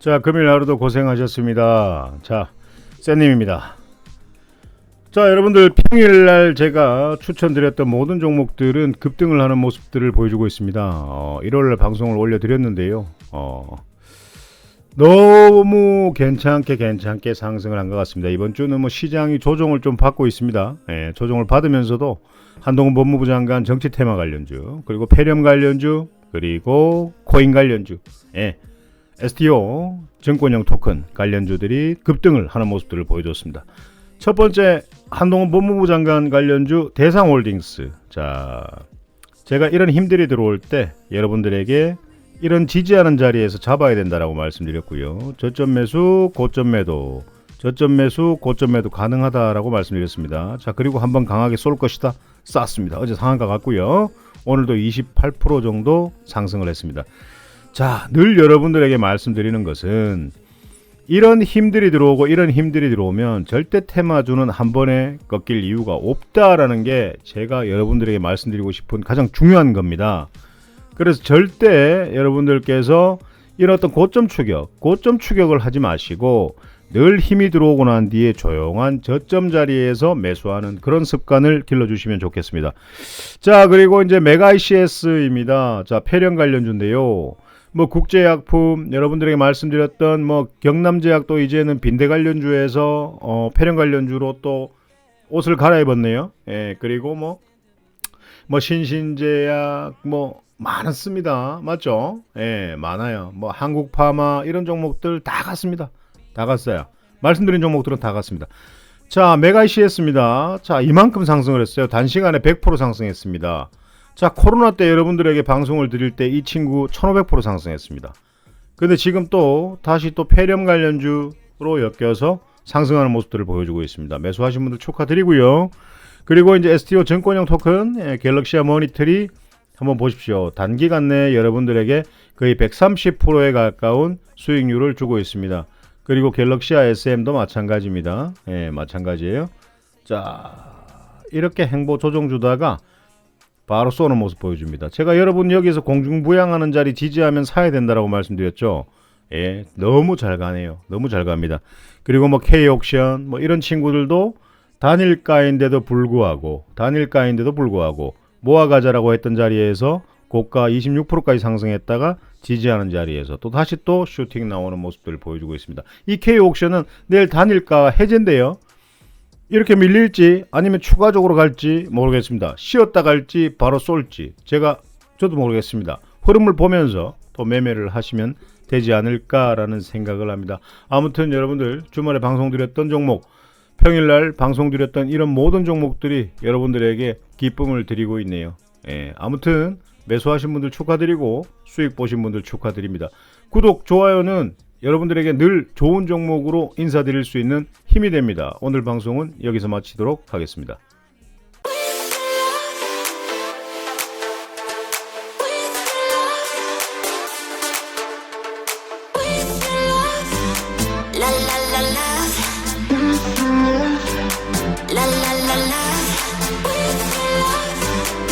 자, 금요일 하루도 고생하셨습니다. 자, 쌤님입니다. 자, 여러분들 평일날 제가 추천드렸던 모든 종목들은 급등을 하는 모습들을 보여주고 있습니다. 어, 1월날 방송을 올려드렸는데요. 어, 너무 괜찮게 괜찮게 상승을 한 것 같습니다. 이번 주는 뭐 시장이 조정을 좀 받고 있습니다. 예, 조정을 받으면서도 한동훈 법무부 장관 정치 테마 관련주, 그리고 폐렴 관련주, 그리고 코인 관련주, 예, STO 증권형 토큰 관련주들이 급등을 하는 모습들을 보여줬습니다. 첫 번째 한동훈 법무부 장관 관련주 대상홀딩스. 자, 제가 이런 힘들이 들어올 때 여러분들에게 이런 지지하는 자리에서 잡아야 된다라고 말씀드렸고요. 저점 매수, 고점 매도, 저점 매수, 고점 매도 가능하다라고 말씀드렸습니다. 자, 그리고 한번 강하게 쏠 것이다. 쌌습니다. 어제 상한가 갔고요. 오늘도 28% 정도 상승을 했습니다. 자, 늘 여러분들에게 말씀드리는 것은 이런 힘들이 들어오고 이런 힘들이 들어오면 절대 테마주는 한 번에 꺾일 이유가 없다라는 게 제가 여러분들에게 말씀드리고 싶은 가장 중요한 겁니다. 그래서 절대 여러분들께서 이런 어떤 고점 추격, 고점 추격을 하지 마시고 늘 힘이 들어오고 난 뒤에 조용한 저점 자리에서 매수하는 그런 습관을 길러주시면 좋겠습니다. 자, 그리고 이제 메가 ICS입니다. 자, 폐렴 관련주인데요. 뭐 국제약품 여러분들에게 말씀드렸던 뭐 경남제약도 이제는 빈대 관련주에서 어, 폐렴 관련주로 또 옷을 갈아입었네요. 예, 그리고 뭐뭐 신신제약 뭐 많습니다. 맞죠? 예, 많아요. 뭐 한국파마 이런 종목들 다 갔습니다. 다 갔어요. 말씀드린 종목들은 다 갔습니다. 자, 메가 ICS입니다. 자, 이만큼 상승을 했어요. 단시간에 100% 상승했습니다. 자, 코로나 때 여러분들에게 방송을 드릴 때 이 친구 1500% 상승했습니다. 근데 지금 또 다시 또 폐렴 관련주로 엮여서 상승하는 모습들을 보여주고 있습니다. 매수하신 분들 축하드리고요. 그리고 이제 STO 증권형 토큰 예, 갤럭시아 머니터리 한번 보십시오. 단기간 내에 여러분들에게 거의 130%에 가까운 수익률을 주고 있습니다. 그리고 갤럭시아 SM도 마찬가지입니다. 예, 마찬가지예요. 자, 이렇게 행보 조정 주다가 바로 쏘는 모습 보여줍니다. 제가 여러분 여기서 공중부양하는 자리 지지하면 사야 된다라고 말씀드렸죠. 예, 너무 잘 가네요. 너무 잘 갑니다. 그리고 뭐 K옥션 뭐 이런 친구들도 단일가인데도 불구하고 단일가인데도 불구하고 모아가자라고 했던 자리에서 고가 26%까지 상승했다가 지지하는 자리에서 또 다시 또 슈팅 나오는 모습들을 보여주고 있습니다. 이 K옥션은 내일 단일가 해제인데요. 이렇게 밀릴지 아니면 추가적으로 갈지 모르겠습니다. 쉬었다 갈지 바로 쏠지 제가 저도 모르겠습니다. 흐름을 보면서 또 매매를 하시면 되지 않을까라는 생각을 합니다. 아무튼 여러분들 주말에 방송드렸던 종목 평일날 방송드렸던 이런 모든 종목들이 여러분들에게 기쁨을 드리고 있네요. 예, 아무튼 매수하신 분들 축하드리고 수익 보신 분들 축하드립니다. 구독, 좋아요는 여러분들에게 늘 좋은 종목으로 인사드릴 수 있는 힘이 됩니다. 오늘 방송은 여기서 마치도록 하겠습니다. la la